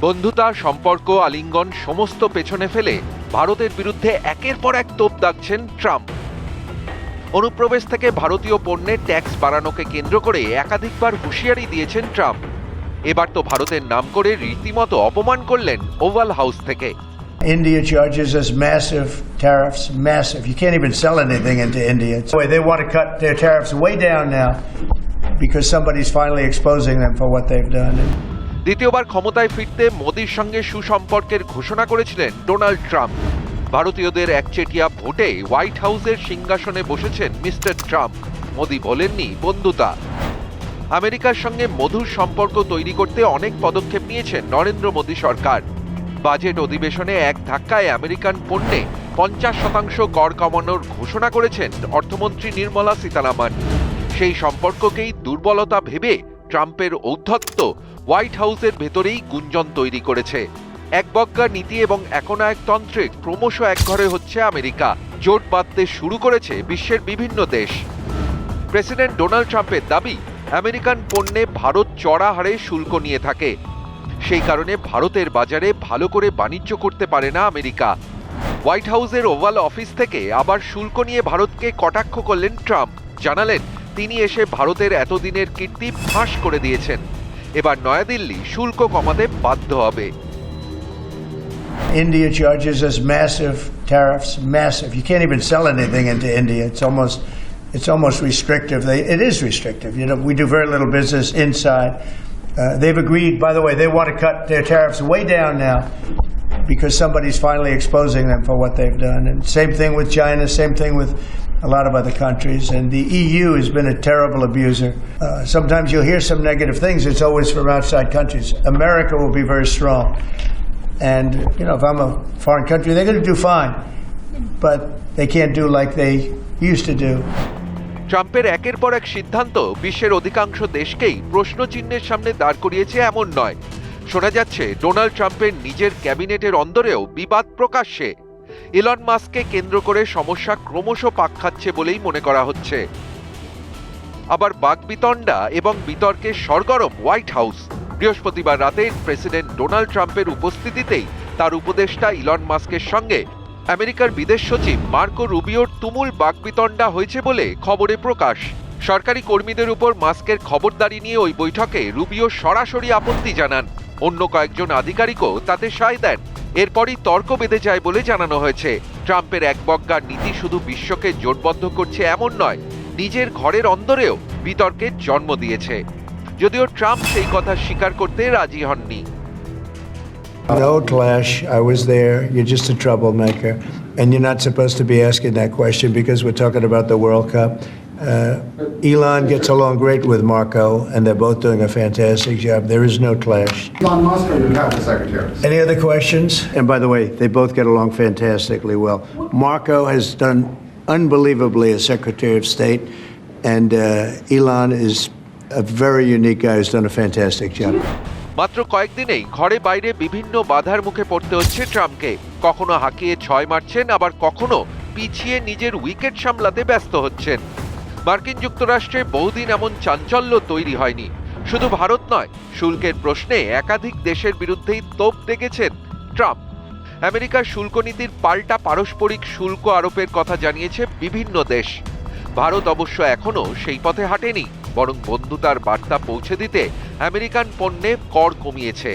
বন্ধুতা সম্পর্ক আলিঙ্গন সমস্ত পেছনে ফেলে ভারতের বিরুদ্ধে একের পর এক তোপ দাগছেন ট্রাম্প অনুপ্রবেশ থেকে ভারতীয় পণ্যের ট্যাক্স বাড়ানোকে কেন্দ্র করে একাধিকবার হুঁশিয়ারি দিয়েছেন ট্রাম্প এবার তো ভারতের নাম করে রীতিমতো অপমান করলেন ওভাল হাউস থেকে India charges us massive tariffs, massive. You can't even sell anything into India. So they want to cut their tariffs way down now because somebody's finally exposing them for what they've done. দ্বিতীয়বার ক্ষমতায় ফিরতে মোদির সঙ্গে সুসম্পর্কের ঘোষণা করেছিলেন Donald Trump. ভারতীয়দের একচেটিয়া ভোটে হোয়াইট হাউসের সিংহাসনে বসেছেন মিস্টার ট্রাম্প। মোদি বলেননি বন্ধুতা। আমেরিকার সঙ্গে মধুর সম্পর্ক তৈরি করতে অনেক পদক্ষেপ নিয়েছেন নরেন্দ্র মোদী সরকার। বাজেট অধিবেশনে এক ধাক্কায় আমেরিকান পণ্যে পঞ্চাশ শতাংশ কর কমানোর ঘোষণা করেছেন অর্থমন্ত্রী নির্মলা সীতারামন। সেই সম্পর্ককেই দুর্বলতা ভেবে ট্রাম্পের ঔদ্ধত্য হোয়াইট হাউসের ভেতরেই গুঞ্জন তৈরি করেছে। একবজ্ঞা নীতি এবং একনায়কতন্ত্রে ক্রমশ একঘরে হচ্ছে আমেরিকা। জোট বাঁধতে শুরু করেছে বিশ্বের বিভিন্ন দেশ। প্রেসিডেন্ট ডোনাল্ড ট্রাম্পের দাবি, আমেরিকান পণ্যে ভারত চড়া হারে শুল্ক নিয়ে থাকে। সেই কারণে ভারতের বাজারে ভালো করে বাণিজ্য করতে পারে না আমেরিকা। হোয়াইট হাউসের ওভাল অফিস থেকে আবার শুল্ক নিয়ে ভারতকে কটাক্ষ করলেন ট্রাম্প। জানালেন তিনি এসে ভারতের এতদিনের কীর্তি ফাঁস করে দিয়েছেন এবার নয়াদিল্লি শুল্ক কমাতে বাধ্য হবে India charges us massive tariffs, massive. You can't even sell anything into India. It's almost it's almost restrictive. They, it is restrictive. You know, we do very little business inside. Uh, they've agreed, by the way, they want to cut their tariffs way down now because somebody's finally exposing them for what they've done. And same thing with China, same thing with a lot of other countries. And the EU has been a terrible abuser. Uh, sometimes you'll hear some negative things. It's always from outside countries. America will be very strong. And, you know, if I'm a foreign country, they're going to do fine. But they can't do like they used to do. ট্রাম্পের একের পর এক সিদ্ধান্ত বিশ্বের অধিকাংশ দেশকেই প্রশ্নচিহ্নের সামনে দাঁড় করিয়েছে এমন নয় শোনা যাচ্ছে ডোনাল্ড ট্রাম্পের নিজের ক্যাবিনেটের অন্দরেও বিবাদ প্রকাশ্যে ইলন মাস্ককে কেন্দ্র করে সমস্যা ক্রমশ পাক খাচ্ছে বলেই মনে করা হচ্ছে। আবার বাগবিতণ্ডা এবং বিতর্কে সরগরম হোয়াইট হাউস। বৃহস্পতিবার রাতে প্রেসিডেন্ট ডোনাল্ড ট্রাম্পের উপস্থিতিতেই তার উপদেষ্টা ইলন মাস্কের সঙ্গে আমেরিকার বিদেশ সচিব মার্কো রুবিওর তুমুল বাগবিতণ্ডা হয়েছে বলে খবরে প্রকাশ। সরকারি কর্মীদের উপর মাস্কের খবরদারি নিয়ে ওই বৈঠকে রুবিও সরাসরি আপত্তি জানান। অন্য কয়েকজন আধিকারিকও তাতে সায় দেন। এরপরই তর্ক বেঁধে যায় বলে জানানো হয়েছে ট্রাম্পের একবজ্ঞার নীতি শুধু বিশ্বকে জোটবদ্ধ করছে এমন নয় নিজের ঘরের অন্দরেও বিতর্কের জন্ম দিয়েছে যদিও ট্রাম্প সেই কথা স্বীকার করতে রাজি হননি No clash. I was there. You're just a troublemaker. And you're not supposed to be asking that question because we're talking about the World Cup. Uh, Elon gets along great with Marco, and they're both doing a fantastic job. There is no clash. Elon Musk or your cabinet secretaries? Any other questions? And by the way, they both get along fantastically well. Marco has done unbelievably as Secretary of State, and uh, Elon is a very unique guy who's done a fantastic job. মাত্র কয়েকদিনেই ঘরে বাইরে বিভিন্ন বাধার মুখে পড়তে হচ্ছে ট্রাম্পকে কখনো হাঁকিয়ে ছয় মারছেন আবার কখনো পিছিয়ে নিজের উইকেট সামলাতে ব্যস্ত হচ্ছেন মার্কিন যুক্তরাষ্ট্রে বহুদিন এমন চাঞ্চল্য তৈরি হয়নি। শুধু ভারত নয়, শুল্কের প্রশ্নে একাধিক দেশের বিরুদ্ধেই তোপ দেখেছেন ট্রাম্প। আমেরিকার শুল্ক নীতির পাল্টা পারস্পরিক শুল্ক আরোপের কথা জানিয়েছে বিভিন্ন দেশ। ভারত অবশ্য এখনও সেই পথে হাঁটেনি, বরং বন্ধুতার বার্তা পৌঁছে দিতে আমেরিকান পণ্যে কর কমিয়েছে।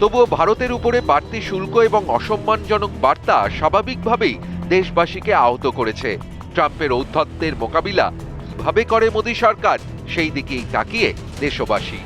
তবুও ভারতের উপরে বাড়তি শুল্ক এবং অসম্মানজনক বার্তা স্বাভাবিকভাবেই দেশবাসীকে আহত করেছে। ট্রাম্পের ঔদ্ধত্যের মোকাবিলা কীভাবে করে মোদী সরকার? সেই দিকেই তাকিয়ে দেশবাসী।